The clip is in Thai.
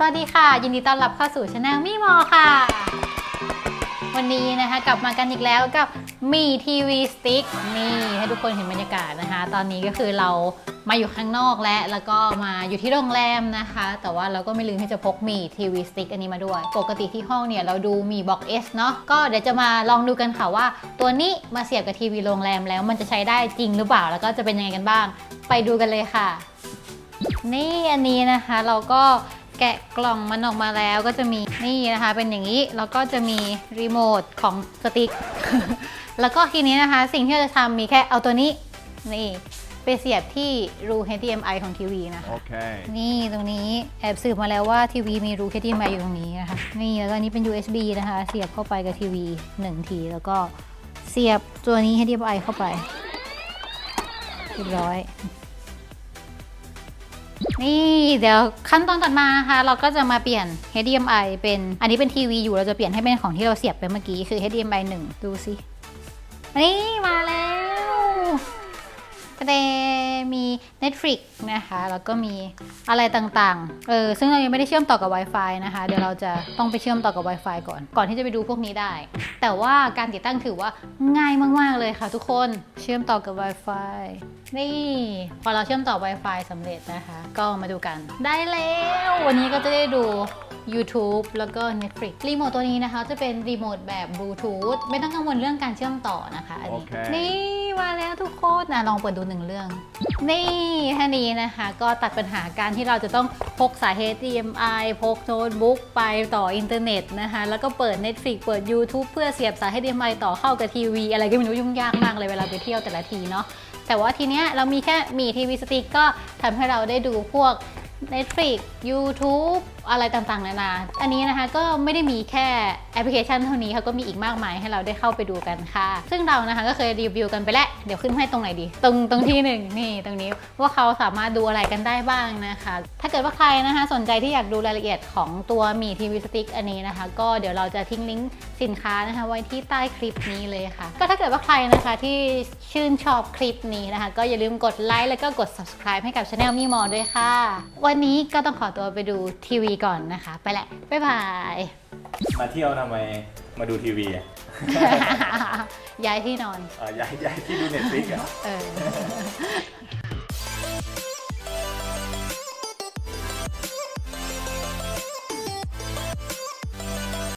สวัสดีค่ะ ยินดีต้อนรับเข้าสู่ช anel มี่มอค่ะ วันนี้นะคะกลับมากันอีกแล้วกับมีทีวีสติ๊กนี่ให้ทุกคนเห็นบรรยากาศนะคะ ตอนนี้ก็คือเรามาอยู่ข้างนอกแล้วแล้วก็มาอยู่ที่โรงแรมนะคะ แต่ว่าเราก็ไม่ลืมที่จะพกมีทีวีสติ๊กอันนี้มาด้วย ปกติที่ห้องเนี่ยเราดูมีบ็อกเอสเนาะก็เดี๋ยวจะมาลองดูกันค่ะว่า ตัวนี้มาเสียบกับทีวีโรงแรมแล้วมันจะใช้ได้จริงหรือเปล่าแล้วก็จะเป็นยังไงกันบ้าง ไปดูกันเลยค่ะ นี่อันนี้นะคะเราก็ แกะกล่องมันออกมาแล้วก็จะมีนี่นะคะ เป็นอย่างนี้ แล้วก็จะมีรีโมทของสติ๊กแล้วก็ทีนี้นะคะ สิ่งที่เราจะทำมีแค่เอาตัวนี้ นี่ไปเสียบที่รู HDMI ของทีวีนะคะ Okay. นี่ตรงนี้แอบสืบมาแล้วว่าทีวีมีรู HDMI อยู่ตรงนี้นะคะ นี่แล้วก็อันนี้เป็น USB นะคะ เสียบเข้าไปกับทีวี1ทีแล้วก็เสียบตัวนี้ HDMI เข้าไปเรียบร้อย นี่เดี๋ยวขั้นตอนต่อมานะคะ เราก็จะมาเปลี่ยน HDMI เป็นอันนี้เป็นทีวีอยู่เราจะเปลี่ยนให้เป็นของที่เราเสียบไปเมื่อกี้คือ HDMI 1 ดูสินี่มาแล้วกระเด้ Netflix นะคะ แล้วก็มีอะไรต่างๆ เออ ซึ่งเรายังไม่ได้เชื่อมต่อกับ Wi-Fi นะคะ เดี๋ยวเราจะต้องไปเชื่อมต่อกับ Wi-Fi ก่อน ก่อนที่จะไปดูพวกนี้ได้ แต่ว่าการติดตั้งถือว่าง่ายมาก ๆ เลยค่ะทุกคน เชื่อมต่อกับ Wi-Fi นี่ พอเราเชื่อมต่อ Wi-Fi สำเร็จนะคะ ก็มาดูกัน ได้แล้ว วันนี้ก็จะได้ดู YouTube แล้วก็ Netflix รีโมทตัวนี้นะคะจะเป็นรีโมทแบบบลูทูธไม่ต้องกังวลเรื่องการเชื่อมต่อนะคะอันนี้โอเคนี่มาแล้วทุกคนนะลองเปิดดูหนึ่งเรื่อง นี่ท่านี้นะคะ ก็ตัดปัญหาการที่เราจะต้องพกสาย HDMI พกโน้ตบุ๊กไปต่ออินเทอร์เน็ตนะคะ แล้วก็เปิด Netflix เปิด YouTube เพื่อเสียบสาย HDMI ต่อเข้ากับทีวี อะไรก็ไม่รู้ยุ่งยากมากเลยเวลาไปเที่ยวแต่ละทีเนาะแต่ว่าทีเนี้ยเรามีแค่มีทีวีสติ๊กก็ทำให้เราได้ดูพวก Netflix YouTube อะไรต่างๆนานา อันนี้นะคะก็ไม่ได้มีแค่แอปพลิเคชันเท่านี้เขาก็มีอีกมากมายให้เราได้เข้าไปดูกันค่ะ ซึ่งเรานะคะก็เคยรีวิวกันไปแล้ว เดี๋ยวขึ้นให้ตรงไหนดี ตรงตรงที่หนึ่งนี่ตรงนี้ว่าเขาสามารถดูอะไรกันได้บ้างนะคะ ถ้าเกิดว่าใครนะคะสนใจที่อยากดูรายละเอียดของตัวมีทีวีสติ๊กอันนี้นะคะ ก็เดี๋ยวเราจะทิ้งลิงก์สินค้านะคะไว้ที่ใต้คลิปนี้เลยค่ะ ก็ถ้าเกิดว่าใครนะคะที่ชื่นชอบคลิปนี้นะคะ ก็อย่าลืมกดไลค์แล้วก็กด subscribe ให้กับช anel มีมอด้วยค่ะ วันนี้ก็ต้องขอตัวไปดูทีวีก่อนนะคะ ไปแหละ บ๊ายบาย มาเที่ยวทำไมมาดูทีวีอะย้ายที่นอนอะย้ายย้ายที่ดูเน็ตฟลิกอะเออ